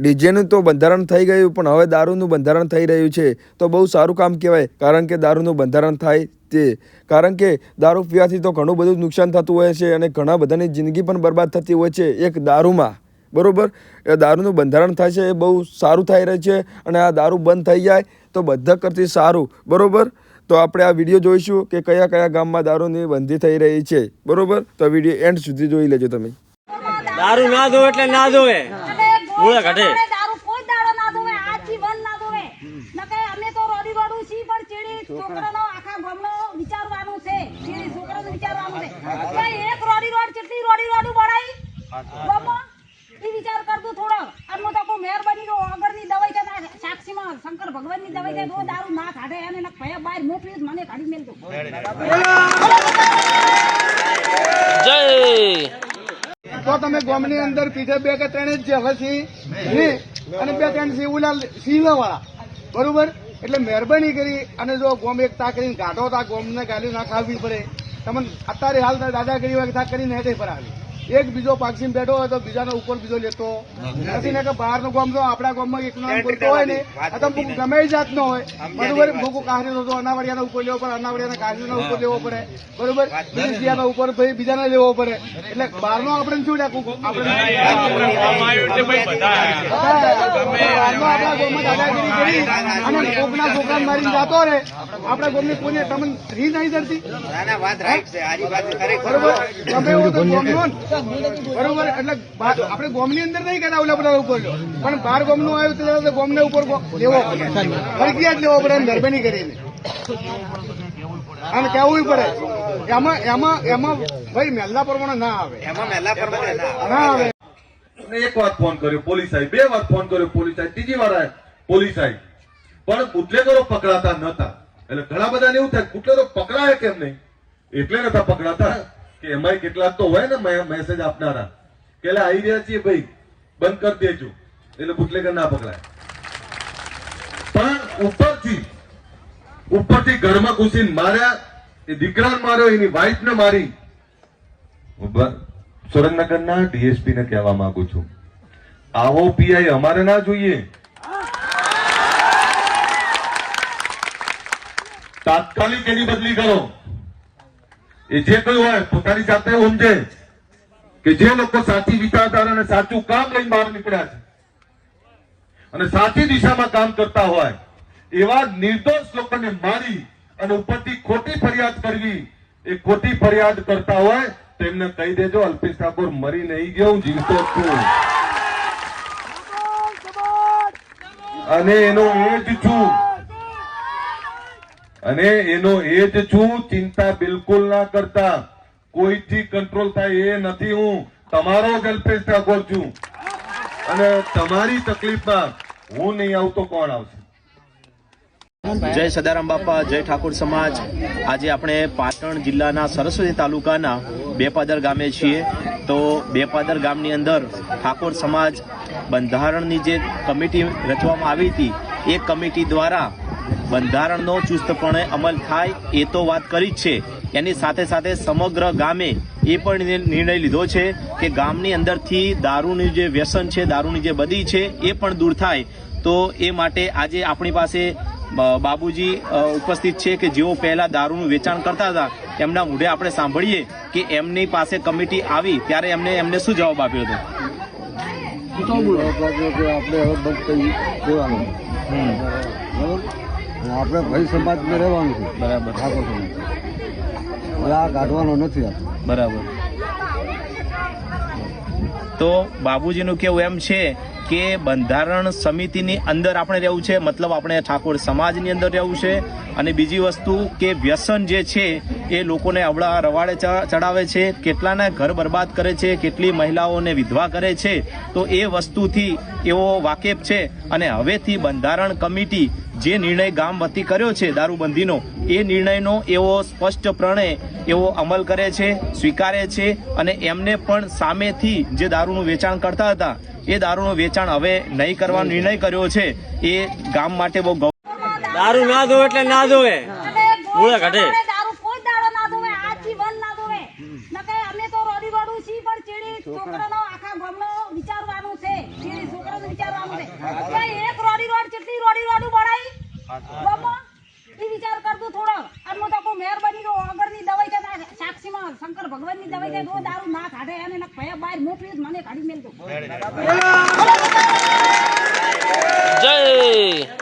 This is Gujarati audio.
ડીજેનું તો બંધારણ થઈ ગયું, પણ હવે દારૂનું બંધારણ થઈ રહ્યું છે. તો બહુ સારું કામ કહેવાય, કારણ કે દારૂનું બંધારણ થાય તે. કારણ કે દારૂ પીવાથી તો ઘણું બધું નુકસાન થતું હોય છે અને ઘણા બધાની જિંદગી પણ બરબાદ થતી હોય છે એક દારૂમાં. બરાબર? એ દારૂનું બંધારણ થાય છે એ બહુ સારું થઈ રહ્યું છે અને આ દારૂ બંધ થઈ જાય તો બધા કરતી સારું. બરોબર? તો આપણે આ વીડિયો જોઈશું કે કયા કયા ગામમાં દારૂની બંધી થઈ રહી છે. બરોબર? તો વીડિયો એન્ડ સુધી જોઈ લેજો તમે. દારૂ ના દો એટલે ના દોવે મૂળે કાઢે. દારૂ કોઈ દાડો ના દોવે બંધ ના દોવે નકે અમે તો રોડી રોડું છી પણ ચીડી છોકરાનો આખા ગામનો વિચારવાનું છે. ચીડી છોકરાનો વિચારવાનું છે. ભાઈ એક રોડી રોડ કેટલી રોડી રોડું બડાઈ બાપા ઈ વિચાર કરતો થોડો. અને તો કહું મહેરબાની જો આગળની દવાઈ કે ને સાક્ષીમાં શંકર ભગવાનની દવાઈ કે દો દારૂ ના કાઢે અને નક ભયા બહાર મોકલી મને કાઢી મેલતું જય. તો તમે ગામની અંદર પીછે બે કે ત્રણ જ અને બે ત્રણ સિંહ ઉલા સિંહવાળા બરોબર? એટલે મહેરબાની કરી અને જો ગોમ એક તા કરીને ગાઢો તા ગોમને ગાલી ના ખાવી પડે. તમને અત્યારે હાલ દાદાગીરી વાગે તા કરીને હેઠે પર આવી. એક બીજો પાક્ષીમ બેઠો હોય તો બીજાનો ઉપર બીજો લેતો. નથી ને કે બહારનો ગામ તો આપણા ગામમાં એકનો બોલતો હોય ને આ તો ગમે જાત જાતનો હોય. બરોબર ભૂકો કાહરીનો તો અનાવડિયાનો ઉપર લેવો પડે અનાવડિયાના કાહરીનો ઉપર લેવો પડે. બરોબર બીજાના ઉપર ભાઈ બીજાને લેવો પડે. એટલે બહારનો આપણે શું રાખવું? આપણે બહારનો આપણા ગામમાં દાદાગીરી કરી અને કોકના છોકરાને મારીને જાતો રહે. આપણા ગામની કોઈને તમને રી નહીં ધરતી. બરોબર? ગમે એવું તો ને. બરોબર એટલે આપણે ગામની અંદર નહીં કહેતા ઓલા બધા ઉપર. પણ બહાર ગામનું આવ્યું તો ગામને ઉપર લેવો પડે. ફરજિયાત લેવો પડે એમ મહેરબાની કરીને. અને કેવું પડે એમાં એમાં એમાં ભાઈ મહેલા પ્રમાણે ના આવે. ના આવે. એક વાત ફોન કર્યો પોલીસ આવી બે વાત ફોન કર્યો પોલીસ આવી ત્રીજી વાર આયા પોલીસ આવી પણ બુટલેગરો પકડાતા નતા. એટલે ઘણા બધાને એવું થાય બુટલેગરો પકડાય કેમ નહીં? એટલે નતા પકડાતા. કે એમાં કેટલાક તો હોય ને મેસેજ આપનારા, કે એટલે આવી રહ્યા છીએ ભાઈ, બંધ કરી દેજો. એટલે બુટલેગર ના પકડાય. પણ ઉપરથી ઉપરથી ઘરમાં ઘૂસીને માર્યા, એ દીકરાને માર્યો, એની વાઈફ ને મારી. બ- સુરેન્દ્રનગરના ડીએસપી ને કહેવા માંગુ છું. આવો પીઆઈ અમારે ના જોઈએ. તાત્કાલિક એની બદલી કરો. એ જે કયું હોય પોતાની જાતે ઉમજે કે જે લોકો સાચી વિચારધારા અને સાચું કામ લઈને બહાર નીકળ્યા છે અને સાચી દિશામાં કામ કરતા હોય એવા નિર્દોષ લોકોને મારી અને ઉપરથી ખોટી ફરિયાદ કરવી એ ખોટી ફરિયાદ કરતા હોય તેમને કહી દેજો અલ્પેશ ઠાકોર મરી નહીં ગયો હું જીવતો છું. અને એનો એ જ છું અને એનો એ જ છું, ચિંતા બિલકુલ ના કરતા. કોઈથી કંટ્રોલ થાય એ નથી હું. તમારો જ અલ્પેશ ઠાકોર છું. અને તમારી તકલીફમાં હું નહીં આવતો, કોણ આવશે? જય સદારામ બાપા, જય ઠાકોર સમાજ. આજે આપણે પાટણ જિલ્લાના સરસ્વતી તાલુકાના બેપાદર ગામે છીએ. તો બેપાદર ગામની અંદર ઠાકોર સમાજ બંધારણની જે કમિટી રચવામાં આવી હતી, એ કમિટી દ્વારા બંધારણનો ચુસ્તપણે અમલ થાય એ તો વાત કરી જ છે. એની સાથે સાથે સમગ્ર ગામે એ પણ નિર્ણય લીધો છે કે ગામની અંદરથી દારૂનું જે વ્યસન છે, દારૂની જે બદી છે એ પણ દૂર થાય. તો એ માટે આજે આપણી પાસે બાબુજી ઉપસ્થિત છે કે જેઓ પહેલાં દારૂનું વેચાણ કરતા હતા, એમના મુઢે આપણે સાંભળીએ કે એમની પાસે કમિટી આવી ત્યારે એમને એમને શું જવાબ આપ્યો હતો? આપણે હવે બંધ કરી દેવાનું આપણે ભાઈ સમાજમાં રહેવાનું છે. બરાબર. ઠાકોર સમાજ. આ કાઢવાનો નથી આપણે. બરાબર. તો બાબુજીનું કેવું એમ છે કે બંધારણ સમિતિની અંદર આપણે રહેવું છે, મતલબ આપણે ઠાકોર સમાજની અંદર રહેવું છે. અને બીજી વસ્તુ કે વ્યસન જે છે, એ લોકોને અવળા રવાડે ચડાવે છે, કેટલાના ઘર બરબાદ કરે છે, કેટલી મહિલાઓને વિધવા કરે છે, તો એ વસ્તુથી એવો વાકેફ છે. અને હવેથી બંધારણ કમિટી જે નિર્ણય ગામ વતી કર્યો છે દારૂબંધીનો, એ નિર્ણયનો એવો સ્પષ્ટ પ્રણય એવો અમલ કરે છે, સ્વીકારે છે. અને એમને પણ સામેથી જે દારૂનું વેચાણ કરતા હતા એ દારૂનું વેચાણ હવે નહીં કરવાનો નિર્ણય કર્યો છે. એ ગામ માટે બહુ દારૂ ના દો એટલે ના મૂળે ધોવે આજથી બંધ ના ધોવે નકે અમે તો રોડી રોડું ચીડી છોકરાનો આખા ગામનો વિચારવાનું છે. ચીડી વિચારવાનું ભાઈ એક રોડી રોડ કેટલી રોડી રોડું બનાવી શંકર ભગવાનની દવાઈ જાય દારૂ ના કાઢે અને એના પૈયા બહાર મોકલી મને કાઢી મેલતો જય.